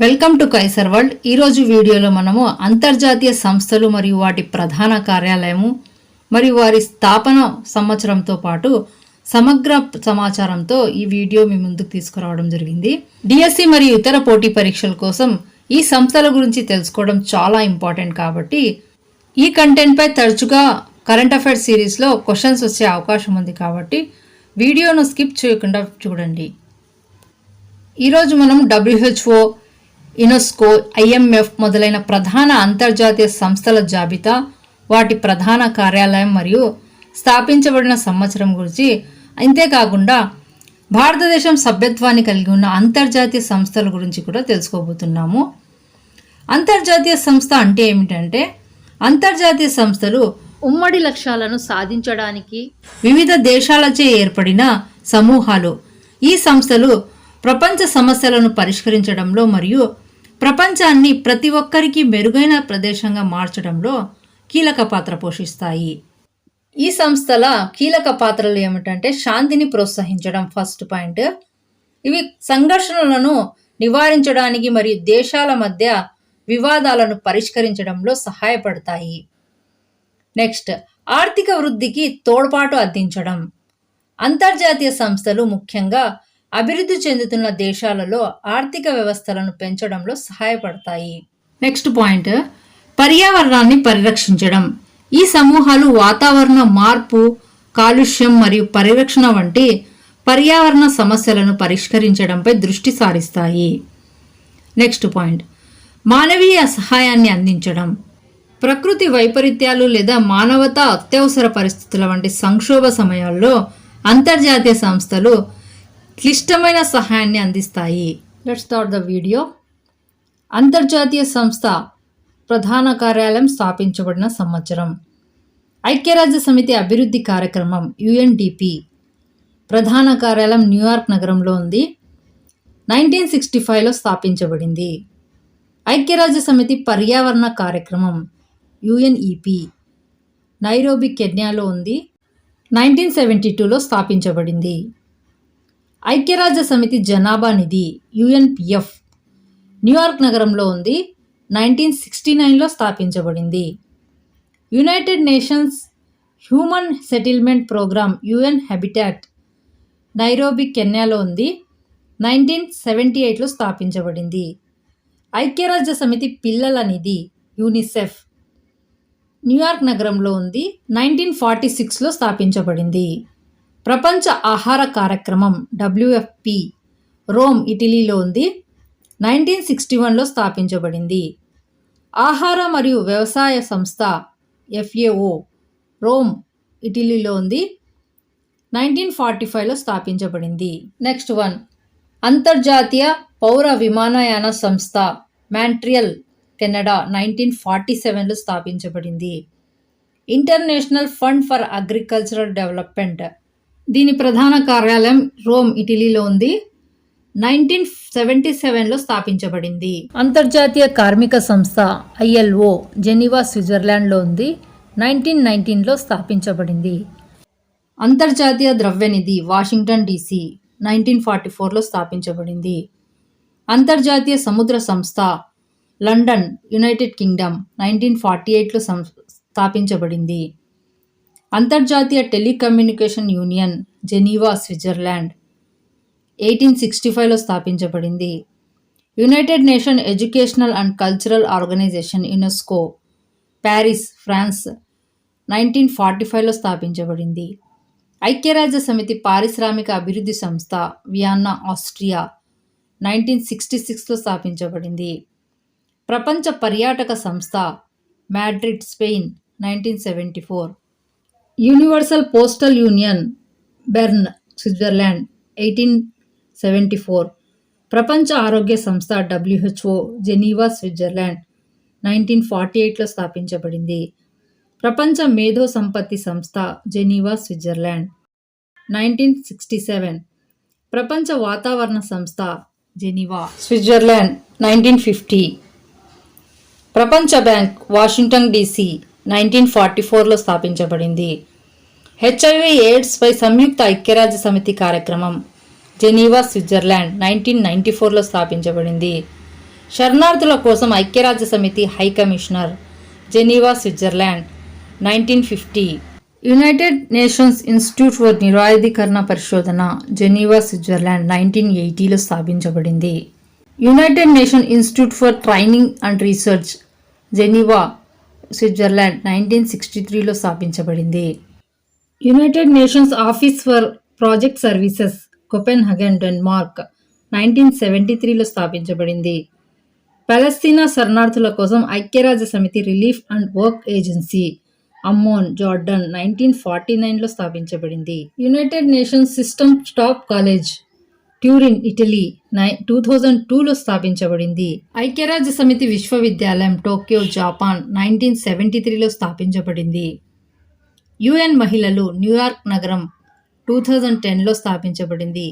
Welcome to Kaiser world. ఈరోజు వీడియోలో మనము అంతర్జాతీయ సంస్థలు మరియు వాటి ప్రధాన కార్యాలయము మరియు వారి స్థాపన సంవత్సరంతో పాటు సమగ్ర సమాచారంతో ఈ వీడియో మీ ముందుకు తీసుకురావడం జరిగింది. డిఎస్సి మరియు ఇతర పోటీ పరీక్షల కోసం ఈ సంస్థల గురించి తెలుసుకోవడం చాలా ఇంపార్టెంట్ కాబట్టి ఈ కంటెంట్పై తరచుగా కరెంట్ అఫైర్స్ సిరీస్లో క్వశ్చన్స్ వచ్చే అవకాశం ఉంది కాబట్టి వీడియోను స్కిప్ చేయకుండా చూడండి. ఈరోజు మనం డబ్ల్యూహెచ్ఓ యునెస్కో ఐఎంఎఫ్ మొదలైన ప్రధాన అంతర్జాతీయ సంస్థల జాబితా వాటి ప్రధాన కార్యాలయం మరియు స్థాపించబడిన సంవత్సరం గురించి అంతేకాకుండా భారతదేశం సభ్యత్వాన్ని కలిగి ఉన్న అంతర్జాతీయ సంస్థల గురించి కూడా తెలుసుకోబోతున్నాము. అంతర్జాతీయ సంస్థ అంటే ఏమిటంటే అంతర్జాతీయ సంస్థలు ఉమ్మడి లక్ష్యాలను సాధించడానికి వివిధ దేశాలచే ఏర్పడిన సమూహాలు. ఈ సంస్థలు ప్రపంచ సమస్యలను పరిష్కరించడంలో మరియు ప్రపంచాన్ని ప్రతి ఒక్కరికి మెరుగైన ప్రదేశంగా మార్చడంలో కీలక పాత్ర పోషిస్తాయి. ఈ సంస్థల కీలక పాత్రలు ఏమిటంటే శాంతిని ప్రోత్సహించడం ఫస్ట్ పాయింట్. ఇవి సంఘర్షణలను నివారించడానికి మరియు దేశాల మధ్య వివాదాలను పరిష్కరించడంలో సహాయపడతాయి. నెక్స్ట్ ఆర్థిక వృద్ధికి తోడ్పాటు అందించడం. అంతర్జాతీయ సంస్థలు ముఖ్యంగా అభివృద్ధి చెందుతున్న దేశాలలో ఆర్థిక వ్యవస్థలను పెంచడంలో సహాయపడతాయి. Next point. పర్యావరణాన్ని పరిరక్షించడం. ఈ సమూహాలు వాతావరణ మార్పు కాలుష్యం మరియు పరిరక్షణ వంటి పర్యావరణ సమస్యలను పరిష్కరించడంపై దృష్టి సారిస్తాయి. Next point. మానవీయ సహాయాన్ని అందించడం. ప్రకృతి వైపరీత్యాలు లేదా మానవతా అత్యవసర పరిస్థితుల వంటి సంక్షోభ సమయాల్లో అంతర్జాతీయ సంస్థలు క్లిష్టమైన సహాయాన్ని అందిస్తాయి. లెట్స్ స్టార్ట్ ద వీడియో అంతర్జాతీయ సంస్థ ప్రధాన కార్యాలయం స్థాపించబడిన సంవత్సరం. ఐక్యరాజ్య సమితి అభివృద్ధి కార్యక్రమం యుఎన్డిపి. ప్రధాన కార్యాలయం న్యూయార్క్ నగరంలో ఉంది. నైన్టీన్ సిక్స్టీ ఫైవ్లో స్థాపించబడింది. ఐక్యరాజ్య సమితి పర్యావరణ కార్యక్రమం యుఎన్ఈపి. నైరోబి కెన్యాలో ఉంది. నైన్టీన్ సెవెంటీ టూలో స్థాపించబడింది. ఐక్యరాజ్య సమితి జనాభా నిధి యుఎన్పిఎఫ్ న్యూయార్క్ నగరంలో ఉంది. నైన్టీన్ సిక్స్టీ నైన్లో స్థాపించబడింది. United Nations Human Settlement Programme UN Habitat Nairobi కెన్యాలో ఉంది. నైన్టీన్ సెవెంటీ ఎయిట్లో స్థాపించబడింది. ఐక్యరాజ్య సమితి పిల్లల నిధి యూనిసెఫ్ న్యూయార్క్ నగరంలో ఉంది. నైన్టీన్ ఫార్టీ సిక్స్లో స్థాపించబడింది. ప్రపంచ ఆహార కార్యక్రమం డబ్ల్యూఎఫ్పి రోమ్ ఇటలీలో ఉంది. నైన్టీన్ సిక్స్టీ వన్లో స్థాపించబడింది. ఆహార మరియు వ్యవసాయ సంస్థ ఎఫ్ఏఓ రోమ్ ఇటలీలో ఉంది. నైన్టీన్ ఫార్టీ ఫైవ్లో స్థాపించబడింది. Next one. అంతర్జాతీయ పౌర విమానయాన సంస్థ మ్యాంట్రియల్ కెనడా నైన్టీన్ ఫార్టీ సెవెన్లో స్థాపించబడింది. International Fund for Agricultural Development దీని ప్రధాన కార్యాలయం రోమ్ ఇటలీలో ఉంది. నైన్టీన్ సెవెంటీ సెవెన్లో స్థాపించబడింది. అంతర్జాతీయ కార్మిక సంస్థ ఐఎల్ఓ జెనీవా స్విట్జర్లాండ్లో ఉంది. నైన్టీన్ నైన్టీన్లో స్థాపించబడింది. అంతర్జాతీయ ద్రవ్యనిధి వాషింగ్టన్ డీసీ నైన్టీన్ ఫార్టీ ఫోర్లో స్థాపించబడింది. అంతర్జాతీయ సముద్ర సంస్థ London United Kingdom nineteen forty ఎయిట్లో సం స్థాపించబడింది. అంతర్జాతీయ Telecommunication Union Geneva Switzerland. Eighteen sixty ఫైవ్లో స్థాపించబడింది. United Nation Educational and Cultural Organisation UNESCO. Paris France nineteen forty ఫైవ్లో స్థాపించబడింది. ఐక్యరాజ్య సమితి పారిశ్రామిక అభివృద్ధి సంస్థ వియన్నా ఆస్ట్రియా నైన్టీన్ సిక్స్టీ సిక్స్లో స్థాపించబడింది. ప్రపంచ పర్యాటక సంస్థ Madrid Spain nineteen seventy four. Universal Postal Union Bern Switzerland eighteen seventy four. ప్రపంచ ఆరోగ్య సంస్థ WHO Geneva Switzerland nineteen forty ఎయిట్లో స్థాపించబడింది. ప్రపంచ మేధో సంపత్తి సంస్థ Geneva Switzerland nineteen sixty seven. ప్రపంచ వాతావరణ సంస్థ జెనీవా స్విట్జర్లాండ్ నైన్టీన్ ఫిఫ్టీ. ప్రపంచ Bank Washington DC nineteen forty ఫోర్లో స్థాపించబడింది. హెచ్ఐవి ఎయిడ్స్పై సంయుక్త ఐక్యరాజ్య సమితి కార్యక్రమం జెనీవా స్విట్జర్లాండ్ నైన్టీన్ నైంటీ ఫోర్లో స్థాపించబడింది. శరణార్థుల కోసం ఐక్యరాజ్య సమితి High Commissioner Geneva Switzerland nineteen fifty. United Nations Institute for నిరాయుధీకరణ పరిశోధన జెనీవా స్విట్జర్లాండ్ నైన్టీన్ ఎయిటీలో స్థాపించబడింది. United Nation Institute for Training and Research Geneva Switzerland nineteen sixty త్రీలో స్థాపించబడింది. United Nations Office for Project Services Copenhagen Denmark nineteen seventy త్రీలో స్థాపించబడింది. పాలస్తీనా శరణార్థుల కోసం ఐక్యరాజ్య సమితి Relief and Works Agency Amman Jordan nineteen forty నైన్లో స్థాపించబడింది. United Nations System Staff College Turin Italy నై టూ థౌజండ్ టూలో స్థాపించబడింది. ఐక్యరాజ్య సమితి విశ్వవిద్యాలయం టోక్యో జపాన్ నైన్టీన్ సెవెంటీ త్రీలో స్థాపించబడింది. యుఎన్ మహిళలు న్యూయార్క్ నగరం టూ థౌజండ్ టెన్లో స్థాపించబడింది.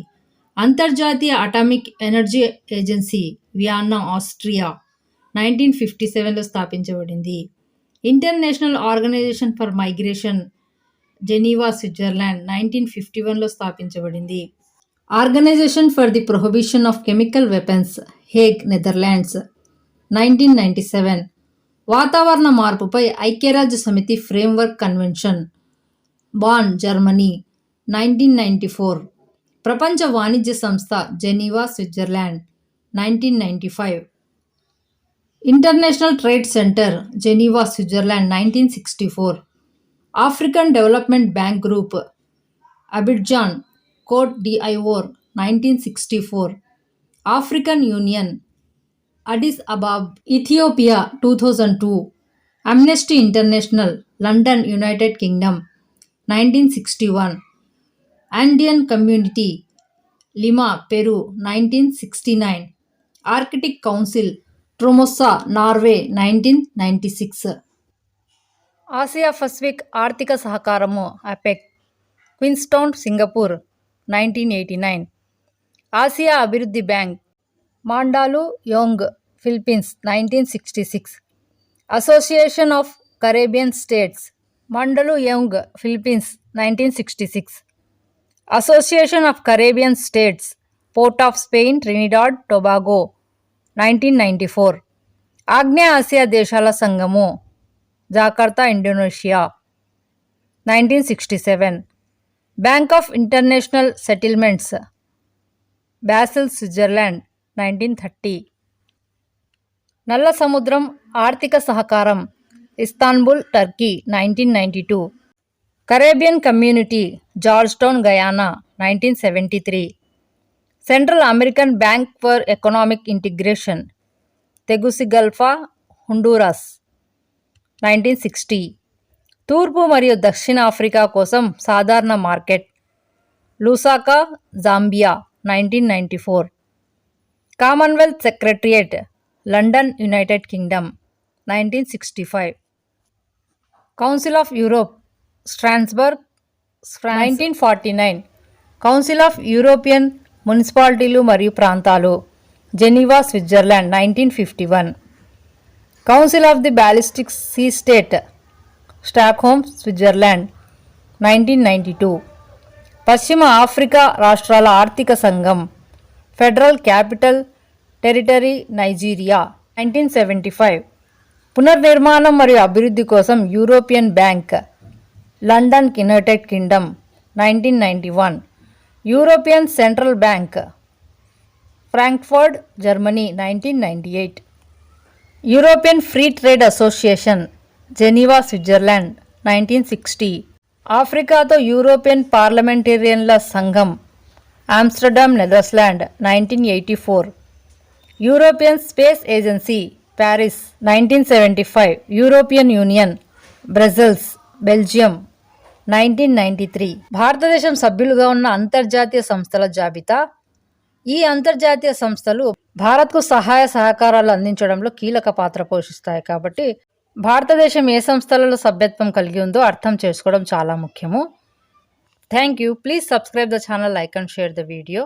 అంతర్జాతీయ Atomic Energy Agency Vienna Austria nineteen fifty సెవెన్లో స్థాపించబడింది. International Organisation for Migration Geneva Switzerland nineteen fifty వన్లో స్థాపించబడింది. Organisation for the Prohibition of Chemical Weapons Hague Netherlands nineteen ninety seven. వాతావరణ మార్పుపై ఐక్యరాజ్య సమితి Framework Convention Bonn Germany nineteen ninety four ಪ್ರಪಂಚ ವಾಣಿಜ್ಯ ಸಂಸ್ಥೆ Geneva Switzerland nineteen ninety five International Trade Centre Geneva Switzerland nineteen sixty four African Development Bank Group Abidjan Cote d'Ivoire nineteen sixty four African Union Addis Ababa Ethiopia two thousand two Amnesty International London United Kingdom 1961 Andean Community Lima, Peru 1969 Arctic Council Tromosa, Norway 1996 Asia Pacific Arctic Sahakaramo APEC. Queenstown, Singapore 1989 Asia Abiruddhi Bank Mandalu Philippines 1966 Association of Caribbean States Mandaluyong Philippines nineteen sixty six Association of Caribbean States Port of Spain Trinidad Tobago nineteen ninety four ఆగ్నేయ ఆసియా దేశాల సంఘము Jakarta Indonesia nineteen sixty seven Bank of International Settlements Basel Switzerland nineteen thirty నల్ల సముద్రం ఆర్థిక సహకారం Istanbul Turkey nineteen ninety two. Caribbean Community Georgetown Guyana nineteen seventy three. Central American Bank for Economic Integration Tegucigalpa Honduras nineteen sixty. తూర్పు మరియు దక్షిణ Africa కోసం సాధారణ market Lusaka Zambia nineteen ninety four. Commonwealth Secretariat London United Kingdom nineteen sixty five. Council of Europe Strasbourg nineteen forty nine Council of European మున్సిపాలిటీలు మరియు ప్రాంతాలు Geneva Switzerland nineteen fifty one Council of the Baltic Sea State Stockholm Switzerland nineteen ninety two పశ్చిమ Africa రాష్ట్రాల ఆర్థిక సంఘం Federal Capital Territory Nigeria nineteen seventy five పునర్నిర్మాణం మరియు అభివృద్ధి కోసం European Bank London United Kingdom nineteen ninety one European Central Bank Frankfurt Germany nineteen ninety eight European Free Trade Association Geneva Switzerland nineteen sixty ఆఫ్రికాతో European పార్లమెంటేరియన్ల సంఘం Amsterdam Netherlands nineteen eighty four European Space Agency Paris nineteen seventy five European Union Brussels Belgium nineteen ninety three భారతదేశం సభ్యులుగా ఉన్న అంతర్జాతీయ సంస్థల జాబితా. ఈ అంతర్జాతీయ సంస్థలు భారత్కు సహాయ సహకారాలు అందించడంలో కీలక పాత్ర పోషిస్తాయి కాబట్టి భారతదేశం ఏ సంస్థలలో సభ్యత్వం కలిగి ఉందో అర్థం చేసుకోవడం చాలా ముఖ్యము. Thank you please subscribe the channel like and share the video